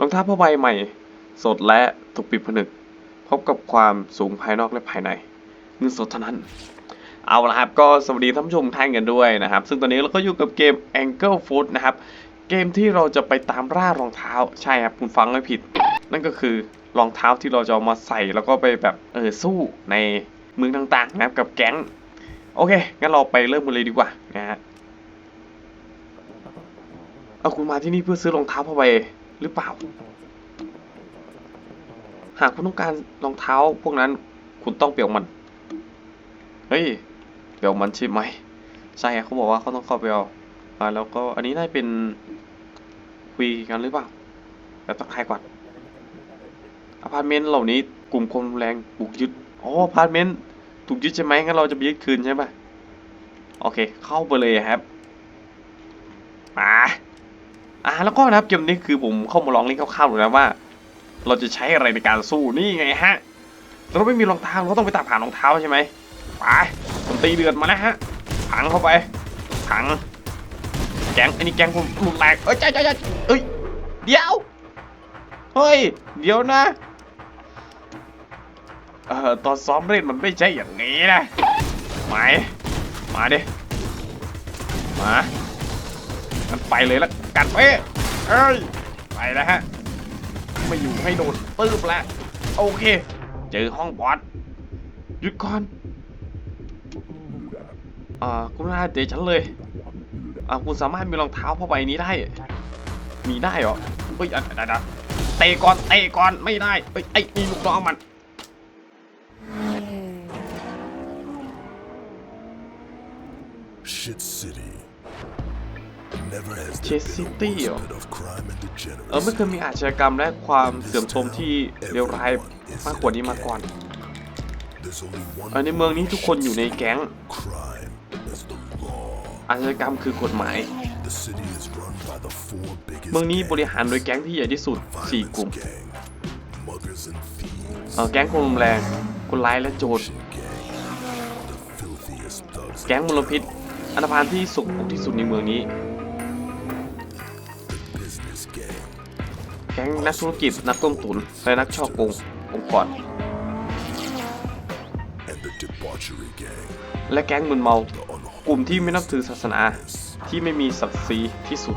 รองเท้าผ้าใบใหม่ สดและถูกปิดผนึก พบกับความสูงภายนอกและภายในเงินสดเท่านั้น เอาละครับก็สวัสดีท่านผู้ชมท่านกันด้วยนะครับ ซึ่งตอนนี้เราก็อยู่กับเกม Angle Foot นะครับ เกมที่เราจะไปตามล่ารองเท้าใช่ครับคุณฟังไม่ผิด นั่นก็คือรองเท้าที่เราจะเอามาใส่แล้วก็ไปแบบเออสู้ในเมืองต่างๆนะครับกับแก๊งโอเค งั้นเราไปเริ่มกันเลยดีกว่านะฮะเอาคุณมาที่นี่เพื่อซื้อรองเท้าผ้าใบ หรือเปล่า หากคุณต้องการรองเท้าพวกนั้นคุณต้องเปลี่ยนมัน เฮ้ย เปลี่ยนมันใช่ไหม ใช่เขาบอกว่าเขาต้องเข้าไปเอาอ่าแล้วก็อันนี้น่าเป็นคุยกันหรือเปล่าแบบต้องใครก่อนอพาร์ตเมนต์เหล่านี้กลุ่มคนแรงบุกยึด อ๋ออพาร์ตเมนต์ถูกยึดใช่ไหมงั้นเราจะไปยึดคืนใช่ปะโอเค เข้าไปเลยครับ มา อ่าแล้วก็นะครับเกมนี้คือผมเข้ามาลองเล่นคร่าวๆดูนะว่า เราจะใช้อะไรในการสู้นี่ไงฮะเราไม่มีรองเท้าเราต้องไปตามหารองเท้าใช่ไหมไปผมตีเดือดมาแล้วฮะถังเข้าไปถังแกงอันนี้แกงผมรุนแรงเอ้ยใจใจใจเอ้ยเดี๋ยวเฮ้ยเดี๋ยวนะเอ่อตอนซ้อมเล่นมันไม่ใช่อย่างนี้นะมามาดิมามันไปเลยละ กันเป้เอ้ยไปแล้วฮะไม่อยู่ให้โดนปื้บแล้วโอเค เจอห้องบอสหยุดก่อนอ่าคุณนาเดี๋ยวฉันเลยอ่าคุณสามารถมีรองเท้าผ้าใบนี้ได้ มีได้เหรอเฮ้ยอะเดี๋ยวๆเตะก่อนเตะก่อนไม่ได้เฮ้ยไอ้นี่ลูกน้องมัน Shit City. Never has Shit there been City a เหรอ worse bit of crime and เออไม่เคย degeneracy. มีอาชญากรรมและความเสื่อมโทรมที่เลวร้ายมากกว่านี้มาก่อน There's only one เออในเมืองนี้ทุกคนอยู่ในแก๊ง crime is the law. อาชญากรรมคือกฎหมาย The city is run by the four biggest เมืองนี้บริ gangs. หารโดยแก๊งที่ใหญ่ที่สุด 4 กลุ่ม Violence gang, muggers and thieves, เออแก๊งคนรุนแรงคนร้ายและโจร Shit gang, the filthiest thugs. แก๊งมลพิษ อันธพาลที่สุกปรกที่สุดในเมืองนี้ ก๊งนักธุรกิจนักต้มตุ๋นและนักช่อโกงองค์กร and the debauchery gang. และแก๊งมึนเมา The กลุ่มที่ไม่นับถือศาสนา unholiness. ที่ไม่มีศักดิ์ศรีที่สุด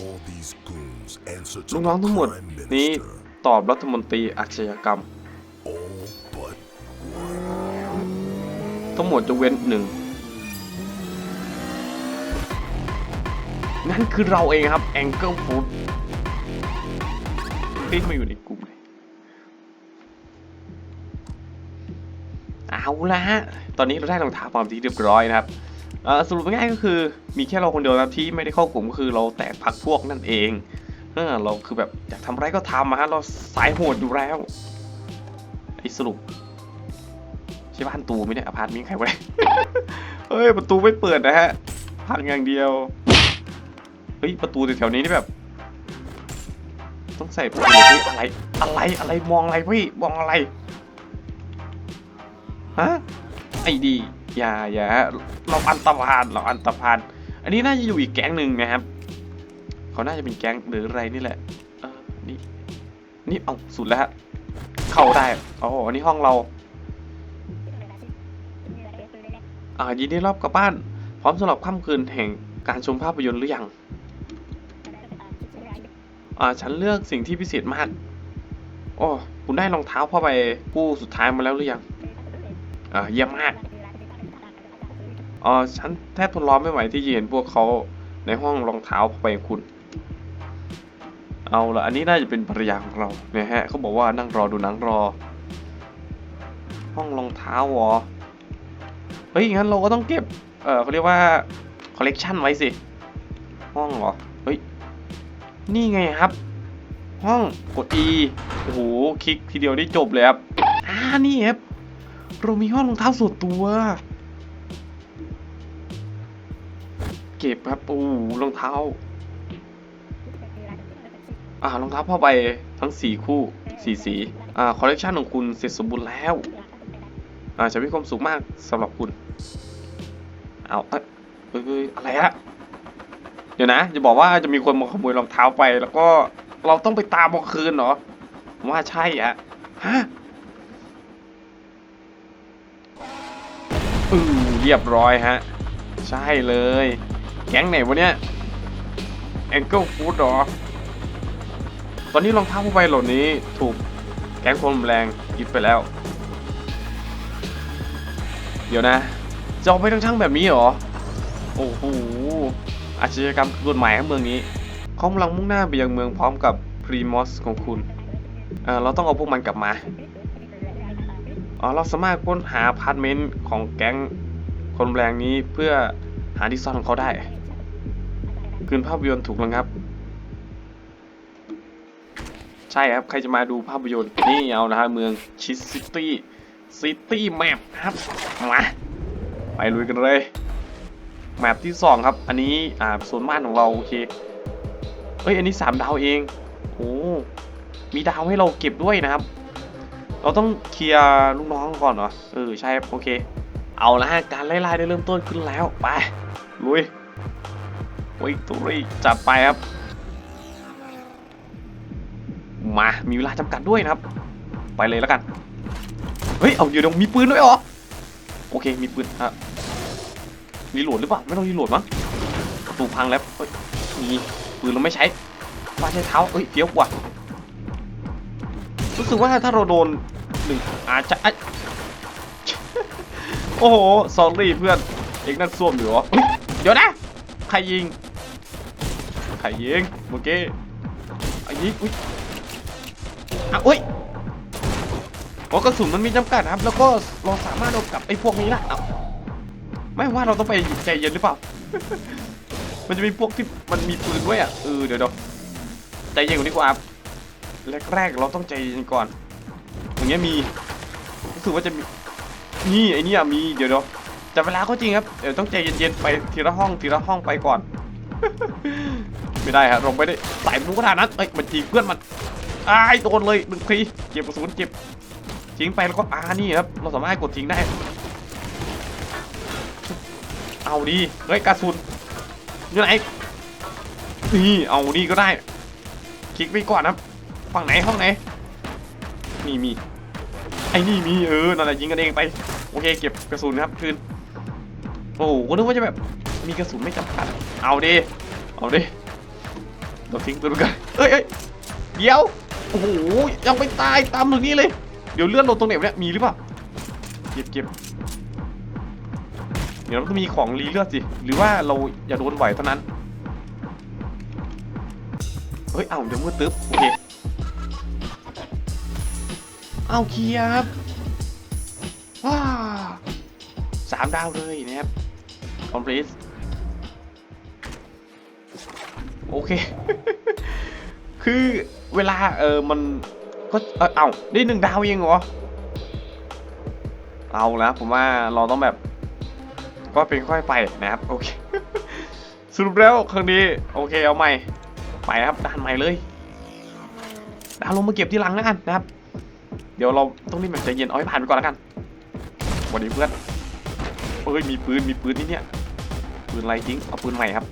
All these goons answer ลู to กน้อง the ทั้งหมด prime นี้ minister. ตอบรัฐมนตรีอาชญากรรม All but ทั้งหมดจะเว้นหนึ่งนั่นคือเราเองครับ Angle Food รีบมาอยู่ในกลุ่มเลยเอาละฮะ ตอนนี้เราได้รองเท้าปลอมที่เรียบร้อยนะครับสรุปง่ายก็คือมีแค่เราคนเดียวนะครับที่ไม่ได้เข้ากลุ่มก็คือเราแตกพักพวกนั่นเองเราคือแบบอยากทำอะไรก็ทำอะฮะเราสายโหดอยู่แล้วไอ้สรุปใช่บ้านตูไมเนี่ยอพาร์ตเมนต์ใครไวะเฮ้ยประตูไม่เปิดนะฮะพังอย่างเดียวเฮ้ยประตูแถวนี้นี่แบบ ต้องใส่ประตูเฮ้ยอะไร อะไรอะไรมองอะไรพี่มองอะไรฮะไอ้ดีอย่าอย่าเราอันตรพานเราอันตรพานอันนี้น่าจะอยู่อีกแก๊งหนึ่งนะครับเขาน่าจะเป็นแก๊งหรืออะไรนี่แหละเออนี่นี่เอาสุดแล้วเข้าได้อ๋ออันนี้ห้องเราอ่ายินดีรับกลับบ้าน พร้อมสำหรับค่ำคืนแห่งการชมภาพยนตร์หรือยัง อ่าฉันเลือกสิ่งที่พิเศษมากโอ้คุณได้รองเท้าผ้าใบคู่สุดท้ายมาแล้วหรือยังอ่าเยี่ยมมากอ่าฉันแทบทนรอไม่ไหวที่จะเห็นพวกเขาในห้องรองเท้าผ้าใบของคุณ เอาละอันนี้น่าจะเป็นภรรยาของเราเนี่ยฮะเขาบอกว่านั่งรอดูหนังรอ ห้องรองเท้าเหรอเฮ้ยงั้นเราก็ต้องเก็บ เออเขาเรียกว่าคอลเลกชันไว้สิ ห้องเหรอ นี่ไงครับ ห้องกด E โอ้โหคลิกทีเดียวได้จบเลยครับอ่านี่ครับเรามีห้องรองเท้าส่วนตัว เก็บครับโอ้รองเท้าอ่ารองเท้าผ้าใบทั้ง4คู่4สีอ่าคอลเลกชันของคุณเสร็จสมบูรณ์แล้วอ่าจะมีความสุขมากสำหรับคุณเอาเอ้ยเฮ้ยเฮ้ยอะไรอะ เดี๋ยวนะจะบอกว่าจะมีคนมาขโมยรองเท้าไป แล้วก็เราต้องไปตามเอาคืนเหรอว่าใช่อะฮะอือเรียบร้อยฮะ ใช่เลย แก๊งไหนวะเนี่ยแองเกิลฟูดหรอ ตอนนี้รองเท้าผู้ใบเหล่านี้ถูกแก๊งคนแรงยึดไปแล้ว เดี๋ยวนะ จะเอาไปทั้งช่างแบบนี้เหรอ โอ้โห อาชญากรรมกฎหมายของเมืองนี้เขากำลังมุ่งหน้าไปยังเมืองพร้อมกับพรีมอสของคุณเออเราต้องเอาพวกมันกลับมาอ๋อเราสามารถค้นหาพาร์ตเมนต์ของแก๊งคนแรงนี้เพื่อหาที่ซ่อนของเขาได้คืนภาพยนตร์ถูกระงับ ใช่ครับ ใครจะมาดูภาพยนตร์ นี่เอานะฮะเมืองชิสซิตี้ซิตี้แมปครับ มา ไปลุยกันเลย แมปที่สองครับ อันนี้อ่าโซนบ้านของเราโอเคเฮ้ยอันนี้สามดาวเองโอ้มีดาวให้เราเก็บด้วยนะครับ เราต้องเคลียร์ลูกน้องก่อนเหรอเออใช่โอเค เอาละฮะการไล่ล่าได้เริ่มต้นขึ้นแล้วไปลุยวิกตอรี่จัดไปครับ มามีเวลาจำกัดด้วยนะครับ ไปเลยแล้วกัน เฮ้ย เอาเดี๋ยวเดี๋ยวมีปืนด้วยเหรอ โอเค มีปืนฮะ รีโหลดหรือเปล่าไม่ต้องรีโหลดมั้งประตูพังแล้วเฮ้ยมีปืนเราไม่ใช้ฟาใช้เท้าเอ้ยเฟี้ยวกว่ารู้สึกว่าถ้าเราโดนหนึ่งอาจจะโอ้โหสอรี่เพื่อนเอกนั่นส้วมอยู่เหรอเดี๋ยวนะใครยิงใครยิงเมื่อกี้ไอ้ยิงอุ้ยอะอุ้ยโอ้กระสุนมันมีจำกัดครับ แล้วก็เราสามารถเอากลับไอ้พวกนี้ละ ไม่ว่าเราต้องไปใจเย็นหรือเปล่า มันจะมีพวกที่มันมีปืนด้วยอะเออเดี๋ยวเดี๋ยวใจเย็นกว่านี้กว่าครับแรกๆเราต้องใจเย็นก่อน อย่างเงี้ยมีรู้สึกว่าจะมีนี่ไอ้นี่มีเดี๋ยวเดี๋ยวจับเวลาก็จริงครับเดี๋ยวต้องใจเย็นๆไปทีละห้องทีละห้องไปก่อน ไม่ได้ครับเราไม่ได้สายมูขนาดนั้นเอ้ยมันยิงเพื่อนมันอายโดนเลยหนึ่งทีเก็บกระสุนเก็บทิ้งไปแล้วก็อ่านี่ครับเราสามารถกดทิ้งได้ เอาดีเฮ้ยกระสุนอยู่ไหนนี่เอานี่ก็ได้ คลิกไปก่อนครับฝั่งไหนห้องไหนนี่มีไอ้นี่มีเออนั่นแหละยิงกันเองไปโอเค เก็บกระสุนครับคืนโอ้โหก็นึกว่าจะแบบมีกระสุนไม่จำกัดเอาดิเอาดิเราทิ้งตัวกันเอ้ยเอ้ยเดี๋ยวโอ้โหยังไม่ตายตามตรงนี้เลย เดี๋ยวเลื่อนลงตรงไหนเนี่ยมีหรือเปล่าเก็บเก็บ เดี๋ยวเราต้องมีของรีเลือดสิ หรือว่าเราอย่าโดนไหวเท่านั้น เฮ้ย เอ้าเดี๋ยวมืดตึ๊บโอเค เอาเคลียร์ครับ ว้าสามดาวเลยนะครับ complete โอเค คือเวลาเออมันก็เออเอาได้หนึ่งดาวเองเหรอ เอาแล้วผมว่าเราต้องแบบ ก็เป็นค่อยไปนะครับโอเคสรุปแล้วครั้งนี้โอเคเอาใหม่ไปครับด้านใหม่เลยดาวลงมาเก็บที่หลังแล้วกันนะครับ เดี๋ยวเราต้องรีบแบบใจเย็นเอาให้ผ่านไปก่อนแล้วกันสวัสดีเพื่อนเอ้ยมีปืนมีปืนนี่เนี่ยปืนอะไรจริงเอาปืนใหม่ครับ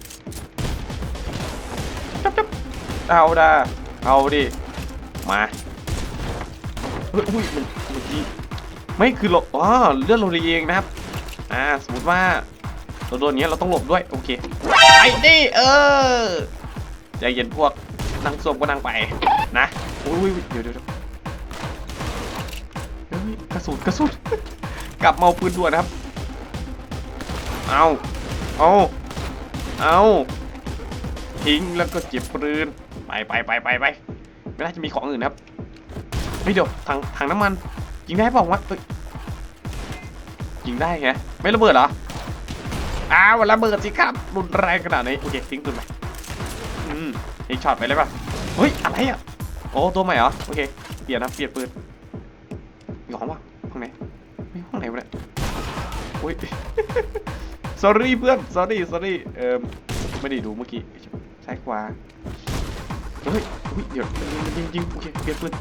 จับจับเอาดาเอาดิมาเฮ้ยอุ้ยมันเมื่อกี้ไม่คือเราอ๋อเลื่อนเราเองนะครับ อ่าสมมติว่าเราโดนเนี้ยเราต้องหลบด้วยโอเคไอ้นี่เออใจเย็นพวกนั่งส้วมก็นั่งไปนะอุ้ยเดี๋ยวเดี๋ยวเดี๋ยวกระสุนกระสุนกลับมาเอาปืนด่วนครับ เอาเอาเอาทิ้งแล้วก็เก็บปืนไปไปไปไปไปไม่น่าจะมีของอื่นครับเฮ้ยเดี๋ยวถังถังน้ำมันยิงได้เปล่าวะเอ้ย ยิงได้ไงไม่ระเบิดเหรออ้าวระเบิดสิครับรุนแรงขนาดนี้โอเคทิ้งปืนไปอืมยิงช็อตไปเลยป่ะเฮ้ยอะไรอะโอ้ตัวใหม่เหรอโอเคเปลี่ยนนะเปลี่ยนปืนมีของป่ะห้องไหนไม่ห้องไหนวะเนี่ยอุ้ย sorry เพื่อน sorry sorry เอ่อไม่ได้ดูเมื่อกี้ซ้ายขวาเฮ้ยอุ้ยเดี๋ยวยิงยิงยงโอเคเปลี่ยนปืน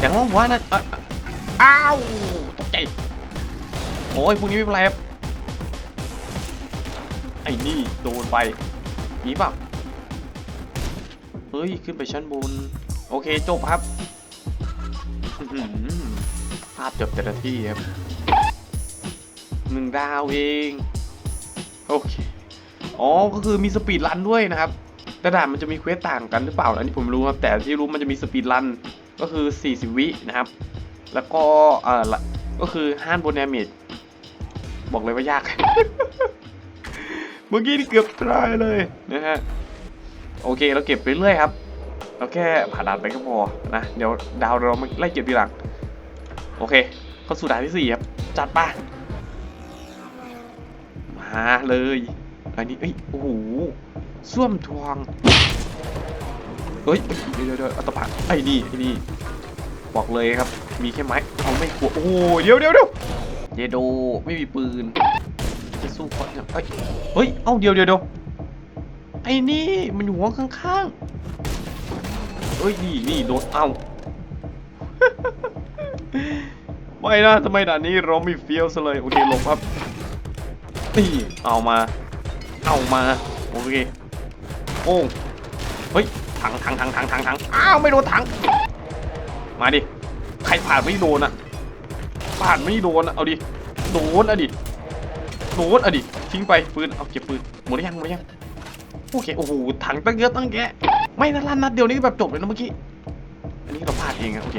อย่างห้องหัวนั่นอะอะอ้าวตก โอ้ยพวกนี้ไม่เป็นไรครับไอ้นี่โดนไปนี่เปล่าเฮ้ย ขึ้นไปชั้นบน โอเค จบครับภาพจบแต่ละที่ครับหนึ่งดาวเอง โอเค อ๋อ ก็คือมีสปีดรันด้วยนะครับแต่ด่านมันจะมีเควสต่างกันหรือเปล่า อันนี้ผมไม่รู้ครับ แต่ที่รู้มันจะมีสปีดรัน ก็คือ 40 วินะครับ แล้วก็เอ่อก็คือห้านบนแนเมจ บอกเลยว่ายาก เมื่อกี้นี่เกือบตายเลยนะฮะโอเคเราเก็บไปเรื่อยครับเราแค่ผ่านด่านไปก็พอนะเดี๋ยวดาวเรามาไล่เก็บทีหลังโอเคเข้าสู่ด่านที่สี่ครับจัดไปมาเลยอันนี้เอ้ยโอ้โหส้วมทวงเฮ้ยเดี๋ยวเดี๋ยวเดี๋ยวอาตปาไอ้นี่ไอ้นี่บอกเลยครับมีแค่ไม้เอาไม่กลัวโอ้เดี๋ยวเดี๋ยวเดี๋ยว ยโดไม่มีปืน จะสู้คนเนี่ยเฮ้ยเฮ้ย เอ้าเดี๋ยวเดี๋ยวเดี๋ยวไอ้นี่มันอยู่ห้องข้างๆเฮ้ยนี่นี่โดนเอ้าไม่นะทำไมด่านนี้เราไม่เฟี้ยวซะเลยโอเคหลบครับนี่เอามา เอามาโอเคโอ้เฮ้ยถังถังถังถังถังถังอ้าวไม่โดนถัง มาดิใครผ่านไม่โดนอะ ผ่านไม่โดนอะเอาดิ โดนอะดิโดนอะดิทิ้งไปปืน เอาเก็บปืน หมดยังหมดยัง โอเค โอ้โห ถังตั้งเยอะตั้งแยะ ไม่นะลั่นนัดเดียวนี้แบบจบเลยนะเมื่อกี้ อันนี้เราพลาดเองอะโอเค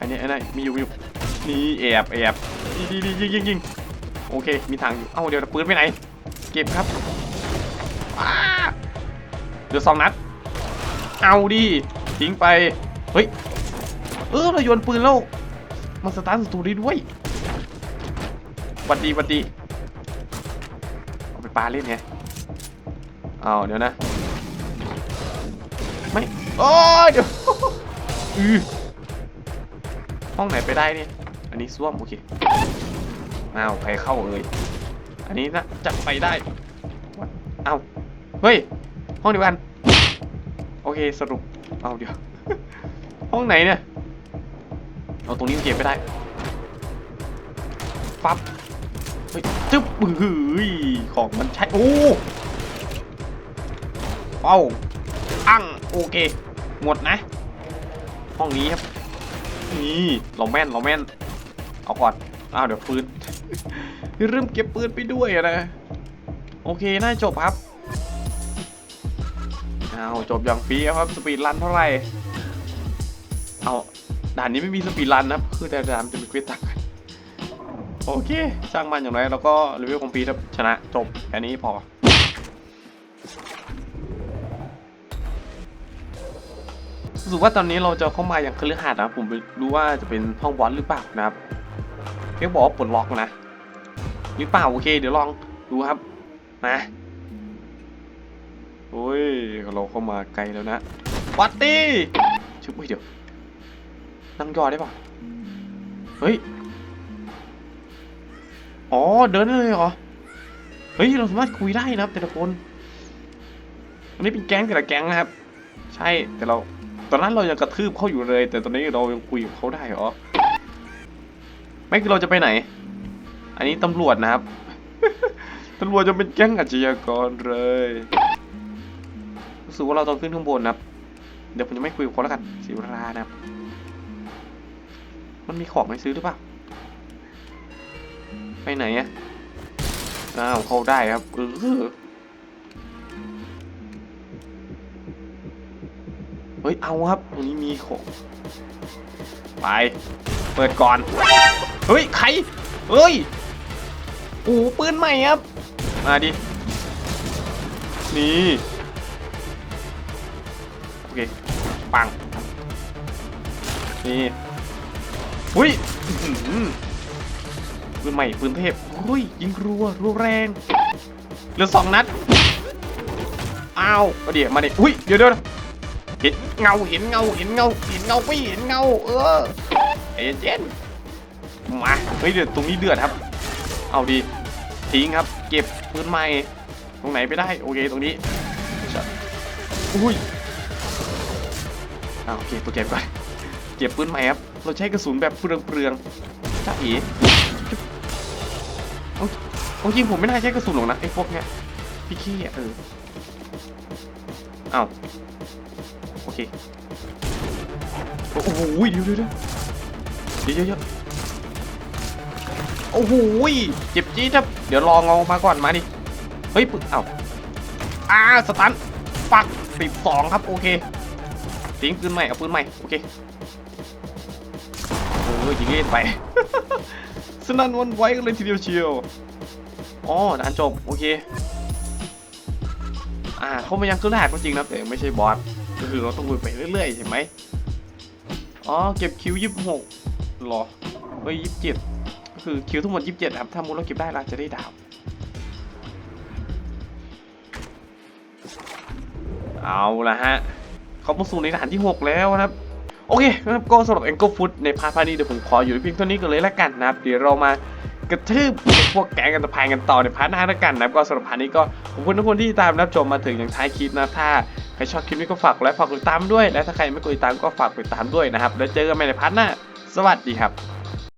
อันนี้อันนี้มีอยู่อยู่นี่แอบแอบดีดียิงยิงยิงโอเค มีถังอยู่ เอ้าเดี๋ยวปืนไปไหน เก็บครับอ้าเหลือสองนัด เอาดิ ทิ้งไป เฮ้ย เออเราโยนปืนแล้วมันสตาร์ทศัตรูได้ด้วยวัดดีวัดดีเอาไปปาเล่นไงเอาเดี๋ยวนะ ไม่โอ้ยเดี๋ยวอือห้องไหนไปได้เนี่ยอันนี้ส้วมโอเคเอาใครเข้าเอ่ยอันนี้นะจะไปได้เอาเฮ้ย ห้องเดียวกัน โอเคสรุป เอาเดี๋ยว ห้องไหนเนี่ย เอาตรงนี้เก็บไปได้ ปั๊บ เฮ้ยจึ๊บเฮ้ยของมันใช้ โอ้เป้าอั้งโอเค หมดนะ ห้องนี้ครับ นี่เราแม่นเราแม่น เอาก่อนอ้าวเดี๋ยวปืนเริ่มเก็บปืนไปด้วยนะ โอเค น่าจบครับเอาจบอย่างฟรีครับ สปีดรันเท่าไหร่ เอาด่านนี้ไม่มีสปีดรันนะคือแต่ด่านจะมีเควสต่างกันโอเคช่างมันอย่างไรเราก็รีวิวคอมพีทชนะจบแค่นี้พอรู้สึกว่าตอนนี้เราจะเข้ามาอย่างคฤหาสน์นะผมไม่รู้ว่าจะเป็นห้องบอสหรือเปล่านะครับเรียบอกว่าปลดล็อกนะหรือเปล่าโอเค เดี๋ยวลองดูครับนะโอ้ยเราเข้ามาไกลแล้วนะวัตตี้ชุบเฮ้ยเดี๋ยว นั่งยอได้ป่ะเฮ้ย อ๋อ เดินเลยเหรอ เฮ้ย เราสามารถคุยได้นะครับ แต่ละคน อันนี้เป็นแก๊งแต่ละแก๊งนะครับ ใช่ แต่เรา ตอนนั้นเรายังกระทืบเขาอยู่เลย แต่ตอนนี้เรายังคุยกับเขาได้เหรอ ไม่คือเราจะไปไหน อันนี้ตำรวจนะครับ ตำรวจจะเป็นแก๊งอาชญากรเลย รู้สึกว่าเราต้องขึ้นข้างบนนะครับ เดี๋ยวผมจะไม่คุยกับเขาแล้วกันเสียเวลานะครับ มันมีของให้ซื้อหรือเปล่า ไปไหนอะอ้าวเขาได้ครับเออเฮ้ย เอาครับตรงนี้มีของ ไป เปิดก่อน เฮ้ย ใคร เฮ้ยโอ้โหปืนใหม่ครับ มาดิ นี่ โอเค ปัง นี่ หุ้ยปืนใหม่ปืนเทพหุ้ยยิงรัวรัวแรงเหลือสองนัดอ้าวเอาเดี๋ยวมาดิอุ้ยเดี๋ยวเดี๋ยวเห็นเงาเห็นเงาเห็นเงาเห็นเงาพี่เห็นเงา เออเอเจนมาเฮ้ยเดือดตรงนี้เดือดครับ เอาดีทิ้งครับ เก็บปืนใหม่ตรงไหนไปได้โอเคตรงนี้อุ้ยอ่าโอเคตัวเก็บก่อนเก็บปืนใหม่ครับ เราใช้กระสุนแบบเปลืองๆจ้าเอ๋จริงผมไม่น่าใช้กระสุนหรอกนะไอ้พวกเนี้ยพี่ขี้อะเอออ้าวโอเคโอ้โหเดี๋ยวเดี๋ยวเดี๋ยวเดี๋ยวเดี๋ยวเดี๋ยวโอ้โหเจ็บจี๊ดครับเดี๋ยวลองเอามาก่อนมาดิเฮ้ยปึ๊บอ้าวอ่าสตันปักสิบสองครับโอเคทิ้งปืนใหม่เอาปืนใหม่โอเค โอ้ยยิงเล่นไป สนั่นวันไหวกันเลยทีเดียวเชียวอ๋อด่านจบ โอเค อ่าเขามายังคือรหัสก็จริงนะแต่ไม่ใช่บอสก็คือเราต้องวนไปเรื่อยๆใช่ไหมอ๋อเก็บคิวยี่สิบหกหรอเฮ้ยยี่สิบเจ็ดก็คือคิวทั้งหมดยี่สิบเจ็ดครับถ้ามุดเราเก็บได้เราจะได้ดาวเอาละฮะเขามาสู่ในด่านที่6แล้วครับ โอเคนะครับก็สำหรับ Angle Foot ในพาร์ทพาร์ทนี้เดี๋ยวผมขออยู่เพียงเท่านี้กันเลยละกันนะครับ เดี๋ยวเรามากระทืบพวกแก๊งกันตะพายกันต่อในพาร์ทหน้าละกันนะครับก็สำหรับพาร์ทนี้ก็ขอบคุณทุกคนที่ตามรับชมมาถึงอย่างท้ายคลิปนะถ้าใครชอบคลิปนี้ก็ฝากไลค์ฝากกดติดตามด้วย และถ้าใครไม่กดติดตามก็ฝากกดติดตามด้วยนะครับแล้วเจอกันใหม่ในพาร์ทหน้า สวัสดีครับ